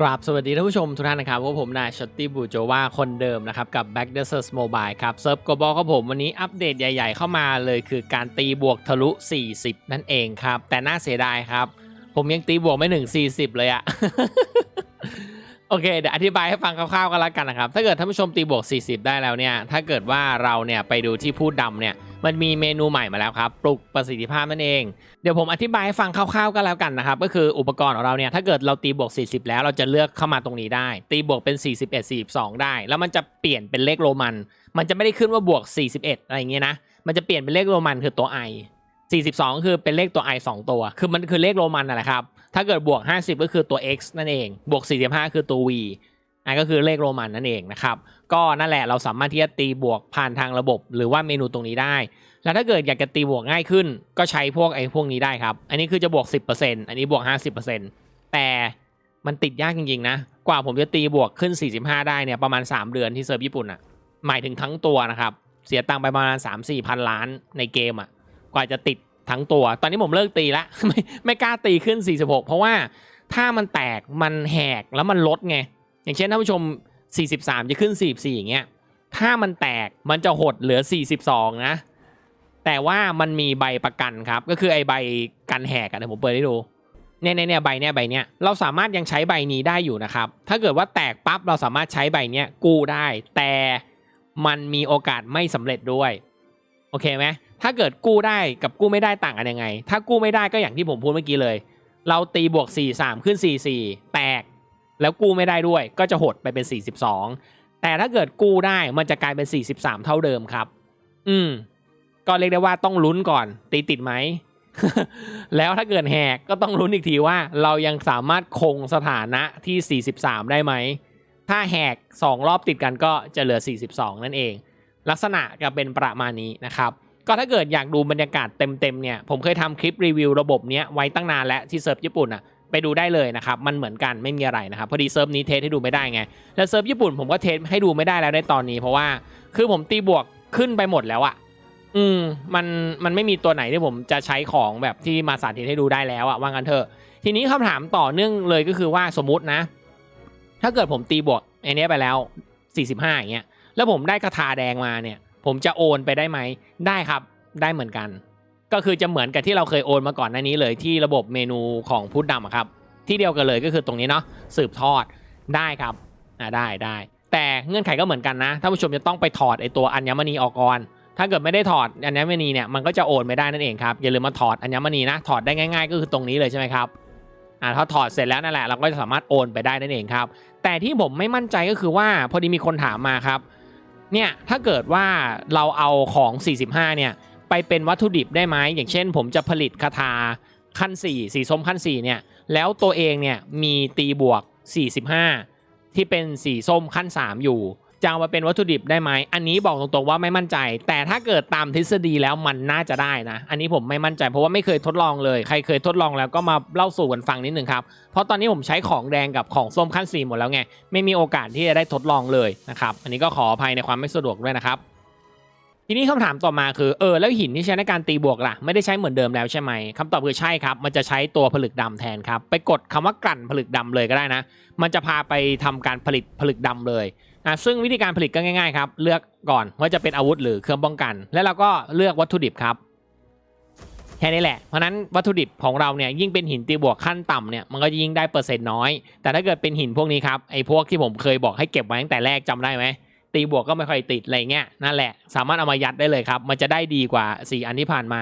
กราบสวัสดีท่านผู้ชมทุกท่านนะครับว่าผมนายชัตตี้บูโจว่าคนเดิมนะครับ กับ Back d e s e r s Mobile ครับเซิร์ฟกบอครับผมวันนี้อัปเดตใหญ่ๆเข้ามาเลยคือการตีบวกทะลุ 40 นั่นเองครับ แต่น่าเสียดายครับ ผมยังตีบวกไม่ถึง 40 เลยอะ โอเคเดี๋ยวอธิบายให้ฟังคร่าวๆกันแล้วกันนะครับ ถ้าเกิดท่านผู้ชมตีบวก 40 ได้แล้วเนี่ย ถ้าเกิดว่าเราเนี่ยไปดูที่พูดดำเนี่ย มันมีเมนูใหม่มาแล้วครับ ปลุกประสิทธิภาพนั่นเอง เดี๋ยวผมอธิบายให้ฟังคร่าวๆกันแล้วกันนะครับ ก็คืออุปกรณ์ของเราเนี่ย ถ้าเกิดเราตีบวก 40 แล้วเราจะเลือกเข้ามาตรงนี้ได้ ตีบวกเป็น 41 42 ได้ แล้วมันจะเปลี่ยนเป็นเลขโรมัน มันจะไม่ได้ขึ้นว่าบวก 41 อะไรอย่างเงี้ยนะ มันจะเปลี่ยนเป็นเลขโรมันคือตัว i 42 คือเป็นเลขตัว i 2 ตัว คือมันคือเลขโรมันนั่นแหละครับ ถ้าเกิดบวก 50 ก็คือตัว x นั่นเอง บวก 45 คือตัว v อันก็คือเลขโรมันนั่นเองนะครับ ก็นั่นแหละเราสามารถที่จะตีบวกผ่านทางระบบ หรือว่าเมนูตรงนี้ได้ แล้วถ้าเกิดอยากจะตีบวกง่ายขึ้น ก็ใช้พวกไอ้พวกนี้ได้ครับ อันนี้คือจะบวก 10%อันนี้บวก 50%แต่มันติดยากจริงๆนะ กว่าผมจะตีบวกขึ้น 45 ได้เนี่ยประมาณ 3 เดือนที่เซิร์ฟญี่ปุ่นอะ หมายถึงทั้งตัวนะครับ เสียตังค์ไปประมาณ 3-4 พันล้านในเกมอะ กว่าจะติด ทั้งตัว ตอนนี้ผมเลิกตีละไม่ไม่กล้าตีขึ้น 46 เพราะว่าถ้ามันแตกมันแหกแล้วมันลดไง อย่างเช่นท่านผู้ชม 43 จะขึ้น 44 อย่างเงี้ยถ้ามันแตกมันจะหดเหลือ 42 นะ แต่ว่ามันมีใบประกันครับ ก็คือไอใบกันแหกอะเดี๋ยวผมเปิดให้ดูเนี่ยเนี่ยเนี่ยใบเนี่ยใบเนี้ยเราสามารถยังใช้ใบนี้ได้อยู่นะครับ ถ้าเกิดว่าแตกปั๊บเราสามารถใช้ใบเนี้ยกู้ได้ แต่มันมีโอกาสไม่สำเร็จด้วย โอเคไหม ถ้าเกิดกู้ได้กับกู้ไม่ได้ต่างกันยังไง ถ้ากู้ไม่ได้ก็อย่างที่ผมพูดเมื่อกี้เลย เราตีบวก 4 3 ขึ้น 4 4 แตก แล้วกู้ไม่ได้ด้วย ก็จะหดไปเป็น 42 แต่ถ้าเกิดกู้ได้มันจะกลายเป็น 43 เท่าเดิมครับ อืม ก็เรียกได้ว่าต้องลุ้นก่อน ตีติดไหม แล้วถ้าเกิดแหกก็ต้องลุ้นอีกทีว่า เรายังสามารถคงสถานะที่ 43 ได้ไหม ถ้าแหก 2 รอบติดกันก็จะเหลือ 42 นั่นเอง ลักษณะจะเป็นประมาณนี้นะครับ ก็ถ้าเกิดอยากดูบรรยากาศเต็มๆเนี่ยผมเคยทำคลิปรีวิวระบบเนี้ยไว้ตั้งนานแล้วที่เซิร์ฟญี่ปุ่นอะไปดูได้เลยนะครับ มันเหมือนกันไม่มีอะไรนะครับ พอดีเซิร์ฟนี้เทสให้ดูไม่ได้ไง แล้วเซิร์ฟญี่ปุ่นผมก็เทสให้ดูไม่ได้แล้วในตอนนี้ เพราะว่าคือผมตีบวกขึ้นไปหมดแล้วอะอืมมันมันไม่มีตัวไหนที่ผมจะใช้ของแบบที่มาสาธิตให้ดูได้แล้วอะว่างันเถอะ ทีนี้คำถามต่อเนื่องเลยก็คือว่าสมมตินะ ถ้าเกิดผมตีบวกไอเนี้ยไปแล้ว 45อย่างเงี้ยแล้วผมได้คาถาแดงมาเนี่ย ผมจะโอนไปได้ไหม ได้ครับ ได้เหมือนกัน ก็คือจะเหมือนกับที่เราเคยโอนมาก่อนหน้านี้เลยที่ระบบเมนูของพุทธดำครับ ที่เดียวกันเลยก็คือตรงนี้เนาะสืบทอดได้ครับอ่าได้ได้แต่เงื่อนไขก็เหมือนกันนะท่านผู้ชมจะต้องไปถอดไอตัวอัญมณีออกก่อนถ้าเกิดไม่ได้ถอดอัญมณีเนี่ยมันก็จะโอนไม่ได้นั่นเองครับอย่าลืมมาถอดอัญมณีนะถอดได้ง่ายๆ ก็คือตรงนี้เลยใช่ไหมครับอ่าถ้าถอดเสร็จแล้วนั่นแหละเราก็จะสามารถโอนไปได้นั่นเองครับ แต่ที่ผมไม่มั่นใจก็คือว่าพอดีมีคนถามมาครับ เนี่ยถ้าเกิดว่าเราเอาของ 45 เนี่ยไปเป็นวัตถุดิบได้ไหมอย่างเช่น ผมจะผลิตคาถาขั้น 4 สีส้มขั้น 4 เนี่ยแล้วตัวเองเนี่ยมีตีบวก 45 ที่เป็นสีส้มขั้น 3 อยู่ จะเอามาเป็นวัตถุดิบได้ไหมอันนี้บอกตรงๆว่าไม่มั่นใจ แต่ถ้าเกิดตามทฤษฎีแล้วมันน่าจะได้นะ อันนี้ผมไม่มั่นใจเพราะว่าไม่เคยทดลองเลย ใครเคยทดลองแล้วก็มาเล่าสู่กันฟังนิดนึงครับ เพราะตอนนี้ผมใช้ของแดงกับของส้มขั้น4หมดแล้วไง ไม่มีโอกาสที่จะได้ทดลองเลยนะครับ อันนี้ก็ขออภัยในความไม่สะดวกด้วยนะครับทีนี้คำถามต่อมาคือเออแล้วหินที่ใช้ในการตีบวกล่ะ ไม่ได้ใช้เหมือนเดิมแล้วใช่ไหมคำตอบคือใช่ครับ มันจะใช้ตัวผลึกดำแทนครับ ไปกดคำว่ากลั่นผลึกดำเลยก็ได้นะ มันจะพาไปทำการผลิตผลึกดำเลย อะซึ่งวิธีการผลิตก็ง่ายๆครับ เลือกก่อนว่าจะเป็นอาวุธหรือเครื่องป้องกัน แล้วเราก็เลือกวัตถุดิบครับแค่นี้แหละ เพราะนั้นวัตถุดิบของเราเนี่ยยิ่งเป็นหินตีบวกขั้นต่ำเนี่ยมันก็จะยิ่งได้เปอร์เซ็นต์น้อย แต่ถ้าเกิดเป็นหินพวกนี้ครับไอ้พวกที่ผมเคยบอกให้เก็บไว้ตั้งแต่แรกจำได้ไหมตีบวกก็ไม่ค่อยติดอะไรเงี้ยนั่นแหละ สามารถเอามายัดได้เลยครับ มันจะได้ดีกว่า 4 อันที่ผ่านมา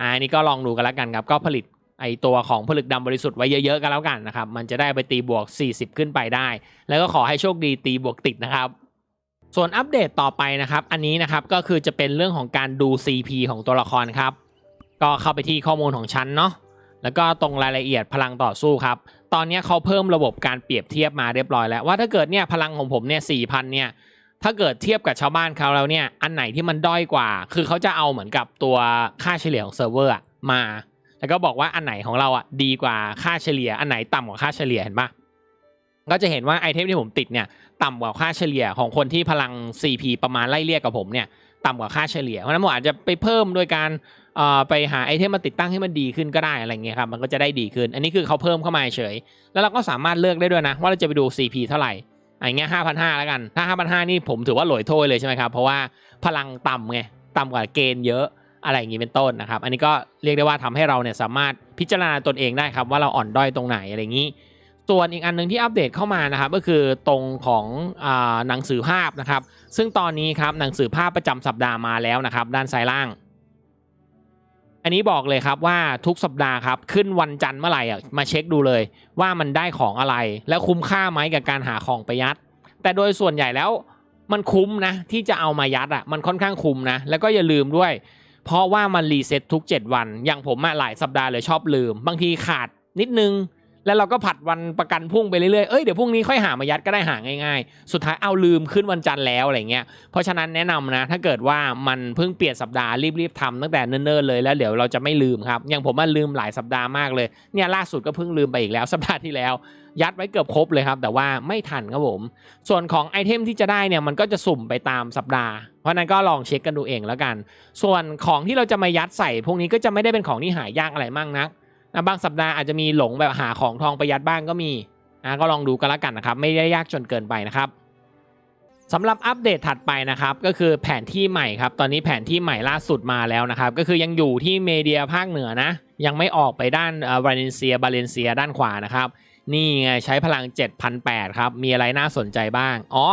อ่าอันนี้ก็ลองดูกันแล้วกันครับ ก็ผลิต ไอตัวของผลึกดำบริสุทธิ์ไว้เยอะๆกันแล้วกันนะครับ มันจะได้ไปตีบวก 40 ขึ้นไปได้ แล้วก็ขอให้โชคดีตีบวกติดนะครับส่วนอัปเดตต่อไปนะครับ อันนี้นะครับก็คือจะเป็นเรื่องของการดู CP ของตัวละครครับ ก็เข้าไปที่ข้อมูลของชั้นเนาะแล้วก็ตรงรายละเอียดพลังต่อสู้ครับ ตอนนี้เขาเพิ่มระบบการเปรียบเทียบมาเรียบร้อยแล้วว่าถ้าเกิดเนี่ยพลังของผมเนี่ยสี่พันเนี่ยถ้าเกิดเทียบกับชาวบ้านเขาแล้วเนี่ยอันไหนที่มันด้อยกว่า คือเขาจะเอาเหมือนกับตัวค่าเฉลี่ยของเซิร์ฟเวอร์มา แล้วก็บอกว่าอันไหนของเราอะดีกว่าค่าเฉลี่ย อันไหนต่ำกว่าค่าเฉลี่ยเห็นปะก็จะเห็นว่าไอเทมที่ผมติดเนี่ยต่ำกว่าค่าเฉลี่ยของคนที่พลัง CP ประมาณไล่เลี่ยกับผมเนี่ยต่ำกว่าค่าเฉลี่ยเพราะนั้นผมอาจจะไปเพิ่มโดยการเอ่อไปหาไอเทมมาติดตั้งให้มันดีขึ้นก็ได้อะไรเงี้ยครับมันก็จะได้ดีขึ้น อันนี้คือเขาเพิ่มเข้ามาเฉย แล้วเราก็สามารถเลือกได้ด้วยนะ ว่าเราจะไปดู CP เท่าไหร่อย่างเงี้ยห้าพันห้าแล้วกัน ถ้าห้าพันห้านี่ผมถือว่าหลอยโทษเลยใช่ไหมครับ เพราะว่าพลังต่ำไงต่ำกว่าเกณฑ์เยอะ อะไรอย่างงี้เป็นต้นนะครับ อันนี้ก็เรียกได้ว่าทำให้เราเนี่ยสามารถพิจารณาตนเองได้ครับ ว่าเราอ่อนด้อยตรงไหนอะไรอย่างนี้ ส่วนอีกอันหนึงที่อัปเดตเข้ามานะครับ ก็คือตรงของอหนังสือภาพนะครับ ซึ่งตอนนี้ครับหนังสือภาพประจำสัปดาห์มาแล้วนะครับ ด้านซ้ายล่าง อันนี้บอกเลยครับว่าทุกสัปดาห์ครับขึ้นวันจันทร์เมื่อไหร่อะมาเช็คดูเลย ว่ามันได้ของอะไร แล้วคุ้มค่าไหมกับการหาของไปยัด แต่โดยส่วนใหญ่แล้วมันคุ้มนะที่จะเอามายัดอะมันค่อนข้างคุ้มนะแล้วก็อย่าลืมด้วย เพราะว่ามันรีเซ็ตทุก 7 วัน อย่างผมอะหลายสัปดาห์เลยชอบลืม บางทีขาดนิดนึง แล้วเราก็ผัดวันประกันพุ่งไปเรื่อยๆ เอ้ยเดี๋ยวพรุ่งนี้ค่อยหามายัดก็ได้หาง่ายๆ สุดท้ายเอาลืมขึ้นวันจันทร์แล้วอะไรเงี้ย เพราะฉะนั้นแนะนำนะ ถ้าเกิดว่ามันเพิ่งเปลี่ยนสัปดาห์รีบๆทำตั้งแต่เนิ่นๆเลยแล้วเดี๋ยวเราจะไม่ลืมครับ อย่างผมมันลืมหลายสัปดาห์มากเลย เนี่ยล่าสุดก็เพิ่งลืมไปอีกแล้วสัปดาห์ที่แล้ว ยัดไว้เกือบครบเลยครับ แต่ว่าไม่ทันครับผม ส่วนของไอเทมที่จะได้เนี่ยมันก็จะสุ่มไปตามสัปดาห์ ราะนั้นก็ลองเช็คกันดูเองแล้วกัน ส่วนของที่เราจะมายัดใส่พวกนี้ก็จะไม่ได้เป็นของที่หายากอะไรมากนักนะบางสัปดาห์อาจจะมีหลงแบบหาของทองไปยัดบ้างก็มีนะก็ลองดูกันแล้วกันนะครับ ไม่ได้ยากจนเกินไปนะครับสำหรับอัปเดตถัดไปนะครับ ก็คือแผนที่ใหม่ครับ ตอนนี้แผนที่ใหม่ล่าสุดมาแล้วนะครับ ก็คือยังอยู่ที่เมเดียภาคเหนือนะ ยังไม่ออกไปด้านวาเลนเซียบาเลนเซียด้านขวานะครับ นี่ไงใช้พลัง 7,800 ครับ มีอะไรน่าสนใจบ้าง อ๋อ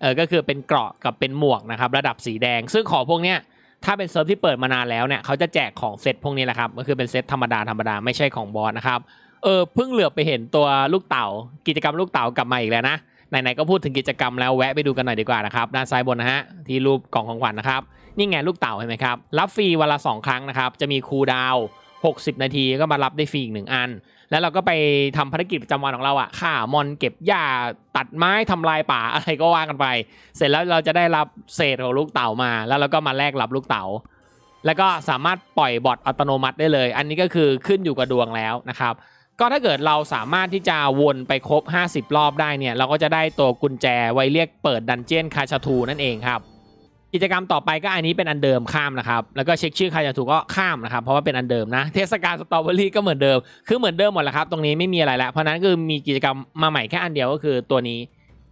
เออก็คือเป็นเกราะกับเป็นหมวกนะครับระดับสีแดง ซึ่งของพวกเนี้ยถ้าเป็นเซิร์ฟที่เปิดมานานแล้วเนี่ยเขาจะแจกของเซตพวกนี้แหละครับก็คือเป็นเซตธรรมดาธรรมดาไม่ใช่ของบอสนะครับเออเพิ่งเหลือไปเห็นตัวลูกเต่า กิจกรรมลูกเต่ากลับมาอีกแล้วนะไหนๆก็พูดถึงกิจกรรมแล้วแวะไปดูกันหน่อยดีกว่านะครับด้านซ้ายบนนะฮะที่รูปกล่องของขวัญนะครับนี่ไงลูกเต่าเห็นไหมครับรับฟรีวันละสองครั้งนะครับจะมีคูดาว 60 นาทีก็มารับได้ฟรีอีกหนึ่งอัน แล้วเราก็ไปทำภารกิจประจำวันของเราอะฆ่ามอนเก็บหญ้าตัดไม้ทำลายป่าอะไรก็ว่ากันไป เสร็จแล้วเราจะได้รับเศษของลูกเต่ามา แล้วเราก็มาแลกรับลูกเต่าแล้วก็สามารถปล่อยบอทอัตโนมัติได้เลย อันนี้ก็คือขึ้นอยู่กับดวงแล้วนะครับ ก็ถ้าเกิดเราสามารถที่จะวนไปครบ 50 รอบได้เนี่ย เราก็จะได้ตัวกุญแจไว้เรียกเปิดดันเจียนคาชาทูนั่นเองครับ กิจกรรมต่อไปก็อันนี้เป็นอันเดิมข้ามนะครับ แล้วก็เช็คชื่อใครจะถูกก็ข้ามนะครับ เพราะว่าเป็นอันเดิมนะ เทศกาลสตรอเบอรี่ก็เหมือนเดิม คือเหมือนเดิมหมดแหละครับ ตรงนี้ไม่มีอะไรแล้ว เพราะนั้นคือมีกิจกรรมมาใหม่แค่อันเดียวก็คือตัวนี้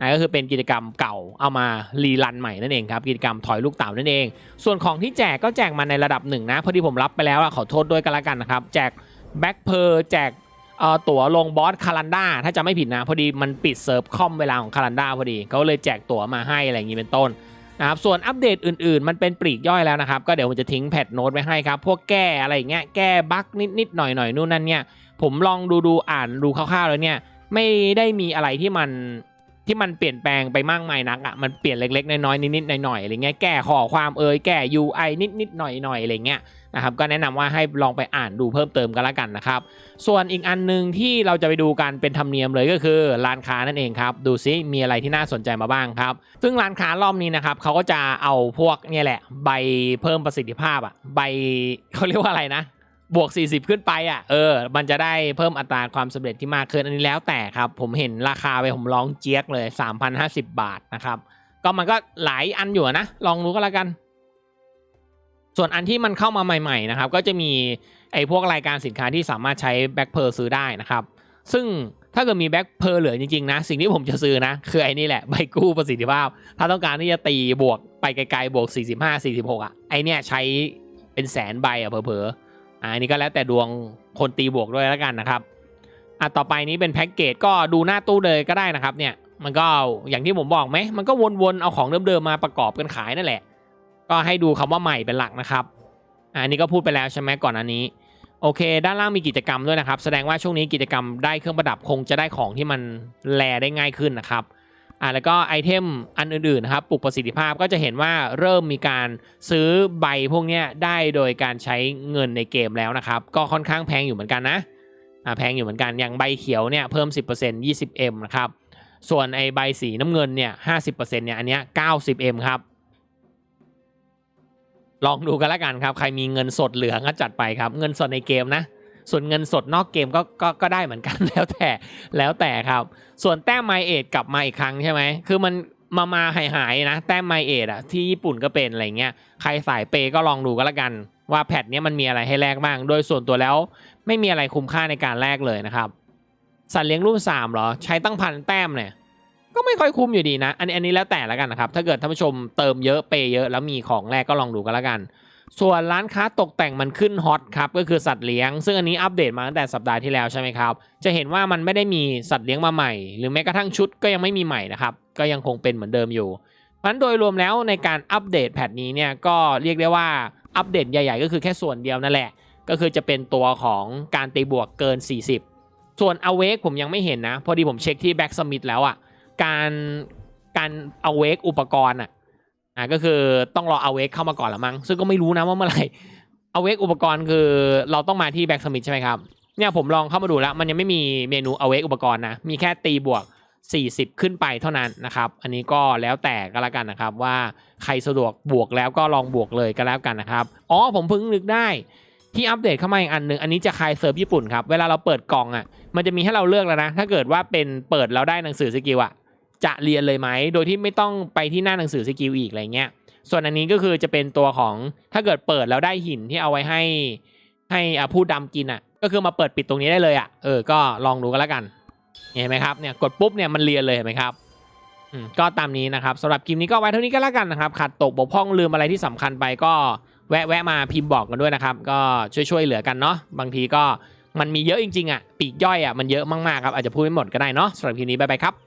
นะก็คือเป็นกิจกรรมเก่าเอามารีรันใหม่นั่นเองครับ กิจกรรมถอยลูกเต่านั่นเอง ส่วนของที่แจกก็แจกมาในระดับหนึ่งนะ พอดีผมรับไปแล้วอะขอโทษด้วยกันละกันนะครับ แจกแบ็คเพอร์แจกเอ่อตั๋วลงบอสคารันดาถ้าจะไม่ผิดนะ พอดีมันปิดเซิร์ฟคอมเวลาของคารันดาพอดีเขาเลยแจกตั๋วมาให้อะไรอย่างนี้เป็นต้น นะครับส่วนอัปเดตอื่นๆ มันเป็นปลีกย่อยแล้วนะครับ ก็เดี๋ยวผมจะทิ้งแพดโน้ตไว้ให้ครับ พวกแก้อะไรอย่างเงี้ยแก้บั๊กนิดๆหน่อยๆนู่นนั่นเนี่ยผมลองดูดูอ่านดูคร่าวๆแล้วเนี่ยไม่ได้มีอะไรที่มัน ที่มันเปลี่ยนแปลงไปมากมายนักอะมันเปลี่ยนเล็กๆ น้อยๆนิดๆหน่อยๆอะไรเงี้ยแก้ข้อความเอ่ยแก้ UI นิดๆหน่อยๆอะไรเงี้ยนะครับก็แนะนำว่าให้ลองไปอ่านดูเพิ่มเติมกันละกันนะครับ ส่วนอีกอันหนึ่งที่เราจะไปดูกันเป็นธรรมเนียมเลยก็คือร้านค้านั่นเองครับ ดูซิมีอะไรที่น่าสนใจมาบ้างครับ ซึ่งร้านค้ารอบนี้นะครับเขาก็จะเอาพวกเนี่ยแหละ ใบเพิ่มประสิทธิภาพอะใบเขาเรียกว่าอะไรนะ บวก 40 ขึ้นไปอะเออ มันจะได้เพิ่มอัตราความสำเร็จที่มากขึ้นอันนี้แล้วแต่ครับ ผมเห็นราคาไปผมลองเจี๊ยกเลย 3,050 บาทนะครับ ก็มันก็หลายอันอยู่นะ ลองดูก็แล้วกัน ส่วนอันที่มันเข้ามาใหม่ๆนะครับ ก็จะมีไอ้พวกรายการสินค้าที่สามารถใช้แบ็คเพร์ซื้อได้นะครับ ซึ่งถ้าเกิดมีแบ็คเพร์เหลือจริงๆนะ สิ่งที่ผมจะซื้อนะ คือไอ้นี่แหละใบกู้ประสิทธิภาพ ถ้าต้องการที่จะตีบวกไปไกลๆบวก 45 46อะไอเนี่ยใช้เป็นแสนใบอะเผลอๆ อันนี้ก็แล้วแต่ดวงคนตีบวกด้วยแล้วกันนะครับอะต่อไปนี้เป็นแพ็กเกจก็ดูหน้าตู้เลยก็ได้นะครับ เนี่ยมันก็อย่างที่ผมบอกไหมมันก็วนๆเอาของเดิมๆมาประกอบกันขายนั่นแหละ ก็ให้ดูคำว่าใหม่เป็นหลักนะครับอะอันนี้ก็พูดไปแล้วใช่ไหมก่อนอันนี้ โอเค ด้านล่างมีกิจกรรมด้วยนะครับ แสดงว่าช่วงนี้กิจกรรมได้เครื่องประดับคงจะได้ของที่มันแลได้ง่ายขึ้นนะครับ อ่าแล้วก็ไอเทมอันอื่นๆนะครับปลุกประสิทธิภาพก็จะเห็นว่าเริ่มมีการซื้อใบพวกนี้ได้โดยการใช้เงินในเกมแล้วนะครับ ก็ค่อนข้างแพงอยู่เหมือนกันนะอ่าแพงอยู่เหมือนกันอย่างใบเขียวเนี่ยเพิ่ม 10% 20M นะครับส่วนไอใบสีน้ำเงินเนี่ย50%เนี่ยอันเนี้ย 90M ครับลองดูกันแล้วกันครับ ใครมีเงินสดเหลือก็จัดไปครับ เงินสดในเกมนะ ส่วนเงินสดนอกเกมก็ก็ก็ได้เหมือนกันแล้วแต่แล้วแต่ครับ ส่วนแต้มไมเอทกลับมาอีกครั้งใช่ไหมคือมันมามาหายหายนะแต้มไมเอทอะที่ญี่ปุ่นก็เป็นอะไรเงี้ยใครสายเปย์ก็ลองดูกันแล้วกัน ว่าแพทเนี้ยมันมีอะไรให้แลกบ้าง โดยส่วนตัวแล้วไม่มีอะไรคุ้มค่าในการแลกเลยนะครับสัตว์เลี้ยงรุ่นสามเหรอ ใช้ตั้งพันแต้มเนี่ยก็ไม่ค่อยคุ้มอยู่ดีนะ อันนี้อันนี้แล้วแต่ละกันนะครับ ถ้าเกิดท่านผู้ชมเติมเยอะเปย์เยอะแล้วมีของแรกก็ลองดูกันละกัน ส่วนร้านค้าตกแต่งมันขึ้นฮอตครับก็คือสัตว์เลี้ยง ซึ่งอันนี้อัปเดตมาตั้งแต่สัปดาห์ที่แล้วใช่ไหมครับ จะเห็นว่ามันไม่ได้มีสัตว์เลี้ยงมาใหม่ หรือแม้กระทั่งชุดก็ยังไม่มีใหม่นะครับ ก็ยังคงเป็นเหมือนเดิมอยู่เพราะฉะนั้นโดยรวมแล้วในการอัปเดตแพทนี้เนี่ยก็เรียกได้ว่าอัปเดตใหญ่ ๆ ก็คือแค่ส่วนเดียวนั่นแหละ ก็คือจะเป็นตัวของการตีบวกเกิน 40 ส่วน awake ผมยังไม่เห็นนะ พอดีผมเช็คที่ Back Summit แล้วอะการการ awake อุปกรณ์อะ อ่าก็คือต้องรอ awake เข้ามาก่อนละมั้งซึ่งก็ไม่รู้นะว่าเมื่อไหร่ awake อุปกรณ์คือเราต้องมาที่ Back Summit ใช่ไหมครับเนี่ยผมลองเข้ามาดูแล้ว มันยังไม่มีเมนู awake อุปกรณ์นะมีแค่ตีบวก 40 ขึ้นไปเท่านั้นนะครับ อันนี้ก็แล้วแต่ก็แล้วกันนะครับ ว่าใครสะดวกบวกแล้วก็ลองบวกเลยก็แล้วกันนะครับอ๋อผมเพิ่งนึกได้ที่อัปเดตเข้ามาอีกอันหนึ่งอันนี้จะคลายเซิร์ฟญี่ปุ่นครับ เวลาเราเปิดกล่องอะ มันจะมีให้เราเลือกแล้วนะ ถ้าเกิดว่าเป็นเปิดแล้วได้หนังสือสกิลอะ จะเรียนเลยไหม โดยที่ไม่ต้องไปที่หน้าหนังสือสกิลอีกอะไรเงี้ย ส่วนอันนี้ก็คือจะเป็นตัวของถ้าเกิดเปิดแล้วได้หินที่เอาไว้ให้ ให้อะผู้ดำกินอะ ก็คือมาเปิดปิดตรงนี้ได้เลยอะ เออ ก็ลองดูกันแล้วกัน เห็นไหมครับ เนี่ย กดปุ๊บเนี่ยมันเรียนเลยเห็นไหมครับอืมก็ตามนี้นะครับสำหรับคลิปนี้ก็ไว้เท่านี้ก็แล้วกันนะครับขัดตกบกพร่องลืมอะไรที่สำคัญไปก็แวะแวะมาพิมพ์บอกกันด้วยนะครับ ก็ช่วยช่วยๆเหลือกันเนาะบางทีก็มันมีเยอะจริงๆอะปีกย่อยอะมันเยอะมากๆครับอาจจะพูดไม่หมดก็ได้เนาะสำหรับคลิปนี้บ๊ายบายครับ